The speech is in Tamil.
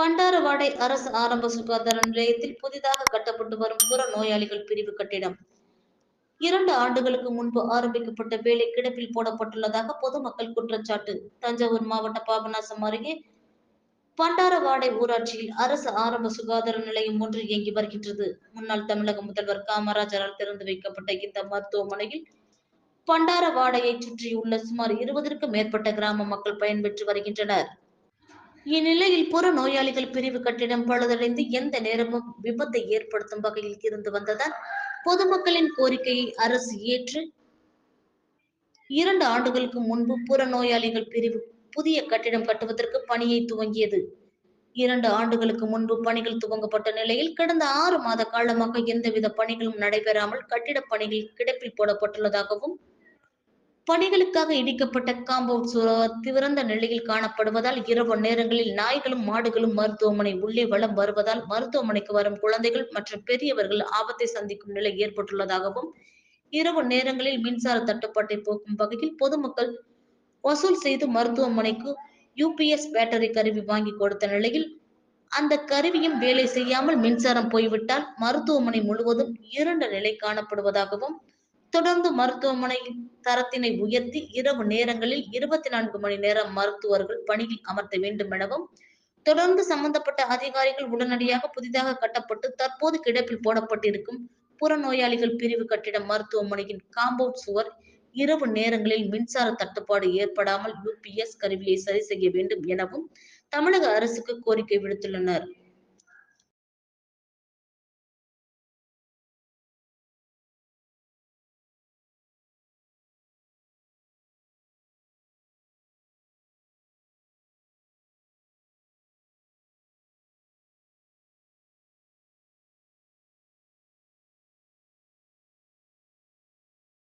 பண்டாரவாடை அரசு ஆரம்ப சுகாதார நிலையத்தில் புதிதாக கட்டப்பட்டு வரும் புற நோயாளிகள் பிரிவு கட்டிடம். இரண்டு ஆண்டுகளுக்கு முன்பு ஆரம்பிக்கப்பட்ட வேலை கிடப்பில் போடப்பட்டுள்ளதாக பொதுமக்கள் குற்றச்சாட்டு. தஞ்சாவூர் மாவட்ட பாபநாசம் அருகே பண்டாரவாடை ஊராட்சியில் அரசு ஆரம்ப சுகாதார நிலையம் ஒன்று இயங்கி வருகின்றது. முன்னாள் தமிழக முதல்வர் காமராஜரால் திறந்து வைக்கப்பட்ட இந்த மருத்துவமனையில் பண்டாரவாடையை சுற்றியுள்ள சுமார் இருபதற்கும் மேற்பட்ட கிராம மக்கள் பயன்பெற்று வருகின்றனர். இந்நிலையில் புற நோயாளிகள் பிரிவு கட்டிடம் பழுதடைந்து எந்த நேரமும் விபத்தை ஏற்படுத்தும் வகையில் இருந்து வந்ததால் பொதுமக்களின் கோரிக்கையை அரசு ஏற்று இரண்டு ஆண்டுகளுக்கு முன்பு புற நோயாளிகள் பிரிவு புதிய கட்டிடம் கட்டுவதற்கு பணியை துவங்கியது. இரண்டு ஆண்டுகளுக்கு முன்பு பணிகள் துவங்கப்பட்ட நிலையில் கடந்த ஆறு மாத காலமாக எந்தவித பணிகளும் நடைபெறாமல் கட்டிட பணிகள் கிடப்பில் போடப்பட்டுள்ளதாகவும் பணிகளுக்காக இடிக்கப்பட்ட காம்பவுண்ட் சுவர் திறந்த நிலையில் காணப்படுவதால் இரவு நேரங்களில் நாய்களும் மாடுகளும் மருத்துவமனை உள்ளே வளம் வருவதால் மருத்துவமனைக்கு வரும் குழந்தைகள் மற்றும் பெரியவர்கள் ஆபத்தை சந்திக்கும் நிலை ஏற்பட்டுள்ளதாகவும் இரவு நேரங்களில் மின்சார தட்டுப்பாட்டை போக்கும் வகையில் பொதுமக்கள் வசூல் செய்து மருத்துவமனைக்கு யூபிஎஸ் பேட்டரி கருவி வாங்கி கொடுத்த நிலையில் அந்த கருவியும் வேலை செய்யாமல் மின்சாரம் போய்விட்டால் மருத்துவமனை முழுவதும் இருண்ட நிலை காணப்படுவதாகவும் தொடர்ந்து மருத்துவமனையின் தரத்தினை உயர்த்தி இரவு நேரங்களில் இருபத்தி நான்கு மணி நேரம் மருத்துவர்கள் பணியில் அமர்த்த வேண்டும் எனவும் தொடர்ந்து சம்பந்தப்பட்ட அதிகாரிகள் உடனடியாக புதிதாக கட்டப்பட்டு தற்போது கிடப்பில் போடப்பட்டிருக்கும் புறநோயாளிகள் பிரிவு கட்டிடம் மருத்துவமனையின் காம்பவுண்ட் சுவர் இரவு நேரங்களில் மின்சார தட்டுப்பாடு ஏற்படாமல் யூபிஎஸ் கருவியை சரி செய்ய வேண்டும் எனவும் தமிழக அரசுக்கு கோரிக்கை விடுத்துள்ளனர்.